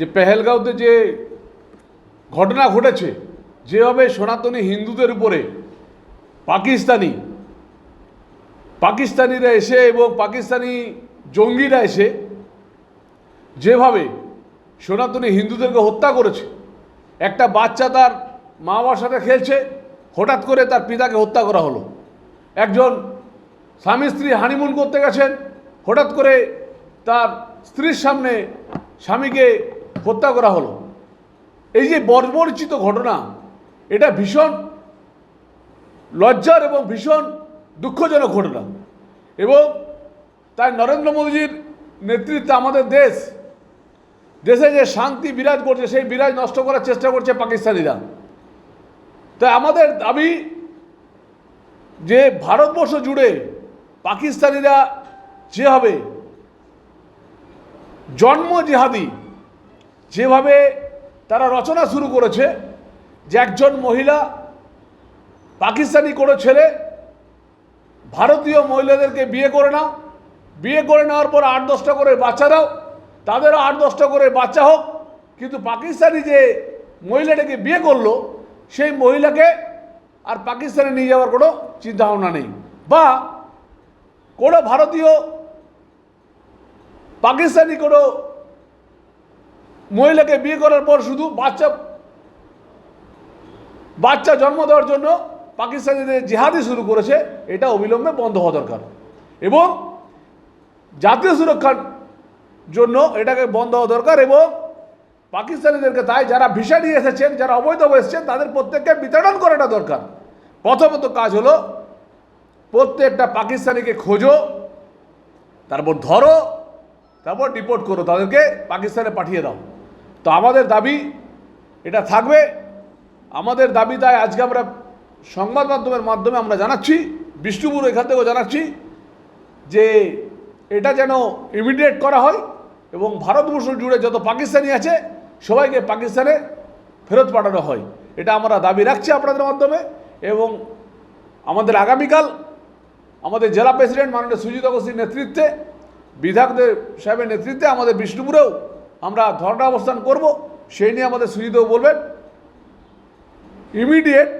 যে পেহেলগাঁওতে যে ঘটনা ঘটেছে, যেভাবে সনাতনী হিন্দুদের উপরে পাকিস্তানি, পাকিস্তানিরা এসে এবং পাকিস্তানি জঙ্গিরা এসে যেভাবে সনাতনী হিন্দুদেরকে হত্যা করেছে, একটা বাচ্চা তার মা বাবার সাথে খেলছে, হঠাৎ করে তার পিতাকে হত্যা করা হলো। একজন স্বামী স্ত্রী হানিমুন করতে গেছেন, হঠাৎ করে তার স্ত্রীর সামনে স্বামীকে হত্যা করা হলো। এই যে বর্বরচিত ঘটনা, এটা ভীষণ লজ্জার এবং ভীষণ দুঃখজনক ঘটনা। এবং তাই নরেন্দ্র মোদীজির নেতৃত্বে আমাদের দেশ, দেশে যে শান্তি বিরাজ করছে, সেই বিরাজ নষ্ট করার চেষ্টা করছে পাকিস্তানিরা। তাই আমাদের দাবি যে ভারতবর্ষ জুড়ে পাকিস্তানিরা যেভাবে জন্ম জেহাদি যেভাবে তারা রচনা শুরু করেছে যে একজন মহিলা পাকিস্তানি কোনো ছেলে ভারতীয় মহিলাদেরকে বিয়ে করে নাও, বিয়ে করে নেওয়ার পর আট দশটা করে বাচ্চা দাও, তাদেরও আট দশটা করে বাচ্চা হোক, কিন্তু পাকিস্তানি যে মহিলাটাকে বিয়ে করল, সেই মহিলাকে আর পাকিস্তানে নিয়ে যাওয়ার কোনো চিন্তাভাবনা নেই। বা কোনো ভারতীয় পাকিস্তানি কোনো মহিলাকে বিয়ে করার পর শুধু বাচ্চা বাচ্চা জন্ম দেওয়ার জন্য পাকিস্তানিদের জেহাদি শুরু করেছে, এটা অবিলম্বে বন্ধ হওয়া দরকার। এবং জাতীয় সুরক্ষার জন্য এটাকে বন্ধ হওয়া দরকার এবং পাকিস্তানিদেরকে তাই যারা ভিসা নিয়ে এসেছেন, যারা অবৈধ এসেছেন, তাদের প্রত্যেককে বিতরণ করাটা দরকার। প্রথমত কাজ হলো প্রত্যেকটা পাকিস্তানিকে খোঁজো, তারপর ধরো, তারপর ডিপোর্ট করো, তাদেরকে পাকিস্তানে পাঠিয়ে দাও। তো আমাদের দাবি এটা থাকবে। আমাদের দাবি তাই আজকে আমরা সংবাদ মাধ্যমের মাধ্যমে আমরা জানাচ্ছি, বিষ্ণুপুর এখান থেকেও জানাচ্ছি যে এটা যেন ইমিডিয়েট করা হয় এবং ভারতবর্ষ জুড়ে যত পাকিস্তানি আছে, সবাইকে পাকিস্তানে ফেরত পাঠানো হয়। এটা আমরা দাবি রাখছি আপনাদের মাধ্যমে এবং আমাদের আগামীকাল আমাদের জেলা প্রেসিডেন্ট মাননীয় সুজিত অগস্তির নেতৃত্বে বিধায়কদের সাহেবের নেতৃত্বে আমাদের বিষ্ণুপুরেও আমরা ধর্ণা অবস্থান করব, সেই নিয়ে আমাদের সুজিতও বলবেন ইমিডিয়েট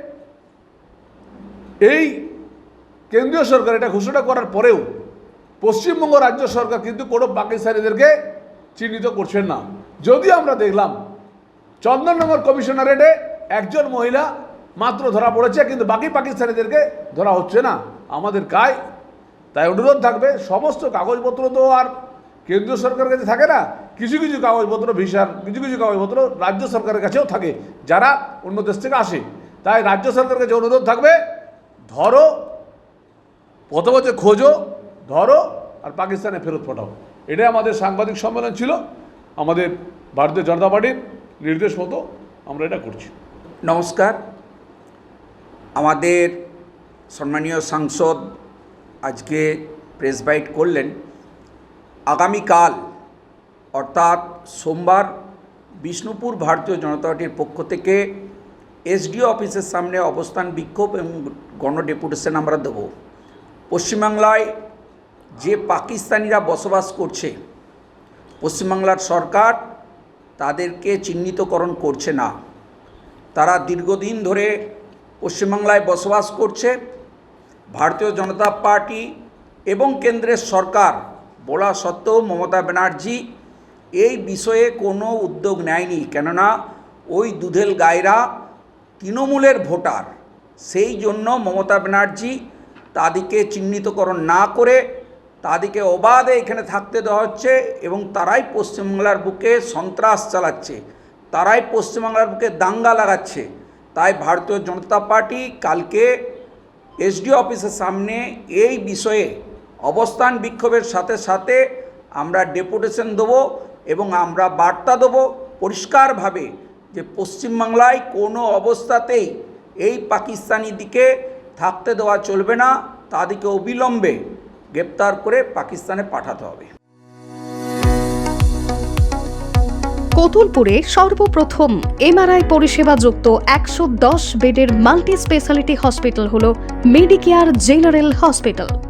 এই কেন্দ্রীয় সরকার এটা ঘোষণা করার পরেও পশ্চিমবঙ্গ রাজ্য সরকার কিন্তু কোনো পাকিস্তানিদেরকে চিহ্নিত করছেন না। যদিও আমরা দেখলাম, চন্দননগর কমিশনারেটে একজন মহিলা মাত্র ধরা পড়েছে, কিন্তু বাকি পাকিস্তানিদেরকে ধরা হচ্ছে না। আমাদের কায় তাই অনুরোধ থাকবে, সমস্ত কাগজপত্র তো আর কেন্দ্রীয় সরকারের কাছে থাকে না কিছু কিছু কাগজপত্র ভিসার, কিছু কিছু কাগজপত্র রাজ্য সরকারের কাছেও থাকে, যারা অন্য দেশ থেকে আসে। তাই রাজ্য সরকারের কাছে অনুরোধ থাকবে, ধরো হচ্ছে খোঁজো, ধরো, আর পাকিস্তানে ফেরত পাঠাও। এটাই আমাদের সাংবাদিক সম্মেলন ছিল, আমাদের ভারতীয় জনতা পার্টির নির্দেশ মতো আমরা এটা করছি। নমস্কার। আমাদের সম্মানীয় সাংসদ আজকে প্রেস বাইট করলেন। আগামীকাল অর্থাৎ সোমবার বিষ্ণুপুর ভারতীয় জনতা পার্টির পক্ষ থেকে এসডিও অফিসের সামনে অবস্থান বিক্ষোভ এবং গণ ডেপুটেশন আমরা দেব। পশ্চিমবাংলায় যে পাকিস্তানিরা বসবাস করছে, পশ্চিমবাংলার সরকার তাদেরকে চিহ্নিতকরণ করছে না। তারা দীর্ঘদিন ধরে পশ্চিমবাংলায় বসবাস করছে। ভারতীয় জনতা পার্টি এবং কেন্দ্রের সরকার বলা সত্ত্বেও মমতা ব্যানার্জি এই বিষয়ে কোনো উদ্যোগ নেয়নি, কেননা ওই দুধেল গায়রা তৃণমূলের ভোটার। সেই জন্য মমতা ব্যানার্জি তাদেরকে চিহ্নিতকরণ না করে তাদেরকে অবাধে এখানে থাকতে দেওয়া হচ্ছে এবং তারাই পশ্চিমবাংলার বুকে সন্ত্রাস চালাচ্ছে, তারাই পশ্চিমবাংলার বুকে দাঙ্গা লাগাচ্ছে। তাই ভারতীয় জনতা পার্টি কালকে এসডিও অফিসের সামনে এই বিষয়ে অবস্থান বিক্ষোভের সাথে সাথে আমরা ডেপুটেশন দেবো। এবং আমরা বার্তা দেবো পরিষ্কারভাবে যে পশ্চিমবাংলায় কোনো অবস্থাতেই এই পাকিস্তানি দিকে থাকতে দেওয়া চলবে না, তাদেরকে অবিলম্বে গ্রেপ্তার করে পাকিস্তানে পাঠাতে হবে। কতুলপুরে সর্বপ্রথম এমআরআই পরিষেবা যুক্ত একশো দশ বেডের মাল্টি স্পেশালিটি হসপিটাল হল মেডিকেয়ার জেনারেল হসপিটাল।